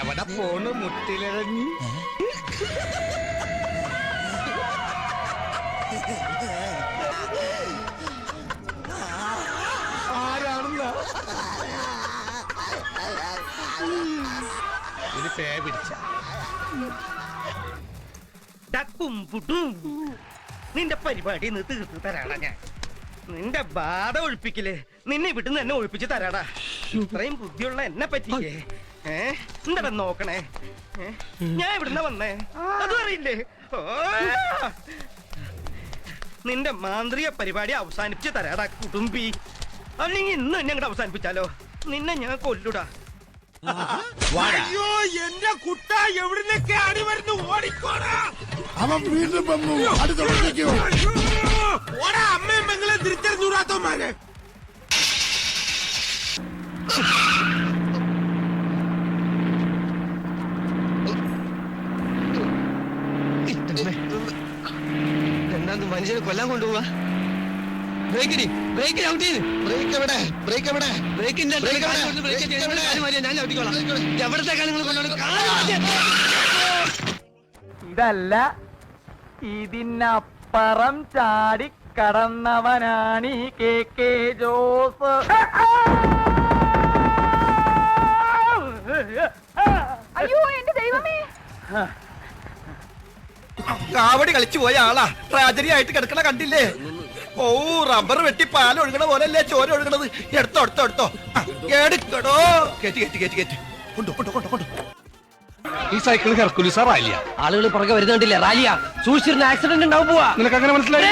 എവിടെ പോണ് മുട്ടിലിറങ്ങി. ആരാണെന്ന? ഇത് പേ പിടിച്ച. ടക്കും പുട്ടും. നിന്റെ പരിപാടി ഇന്ന് തീർത്ത് തരാടാ ഞാൻ. നിന്റെ ബാധ ഒഴിപ്പിക്കില്ലേ നിന്നെ വിട്ടുന്ന് എന്നെ ഒഴിപ്പിച്ച് തരാടാ. ഇത്രയും ബുദ്ധിയുള്ള എന്നെ പറ്റിയേ ഏ? നോക്കണേ? ഞാൻ ഇവിടുന്ന് വന്നേ. അതും അറിയില്ലേ? നിന്റെ മാന്ത്രിക പരിപാടി അവസാനിപ്പിച്ച് തരാടാ കുടുംബി. അല്ലെങ്കിൽ ഇന്ന് എന്നെ അങ്ങോട്ട് അവസാനിപ്പിച്ചാലോ? നിന്നെ ഞാൻ കൊല്ലുടാ. അയ്യോ എന്റെ കുട്ട എവിടുന്നൊക്കെ അടി വരുന്നു? ഓടിക്കോടാ. അവൻ വീണ്ടും വന്നു. അടുത്തോട്ടേക്കോ അയ്യോ! മനുഷ്യനെ കൊല്ലാൻ കൊണ്ടുപോവാ? ബ്രേക്കിന് ബ്രേക്ക് ഔട്ട് ചെയ്ത്. ബ്രേക്ക് എവിടെ? ബ്രേക്ക് എവിടെ? ബ്രേക്കിന്റെ? ഞാൻ ഇതല്ല. ഇതിനപ്പുറം ചാടി കടന്നവനാണ് ഈ കെ കെ ജോസ്. അയ്യോ എന്റെ ദൈവമേ. കാവടി കളിച്ചു പോയ ആളാ. ട്രാജഡി ആയിട്ട് കിടക്കണ കണ്ടില്ലേ? ഓ റബ്ബർ വെട്ടി പാൽ ഒഴുകണ പോലല്ലേ ചോര ഒഴുകണത്. എടുത്തോ എടുത്തോ എടുത്തോ. എടുക്കടോ. കേറ്റി കേറ്റി കേറ്റി കേറ്റി. കൊണ്ടു കൊണ്ടു കൊണ്ടു കൊണ്ടു. ഈ സൈക്കിൾ ഹെർക്കുലിസാ റാലിയ ആളുകൾ പുറകെ വരുന്നുണ്ടില്ല? റാലിയ. സൂക്ഷിച്ചിരുന്ന ആക്സിഡന്റ് ഉണ്ടാവും പോവാ. നിനക്ക് അങ്ങനെ മനസ്സിലായി?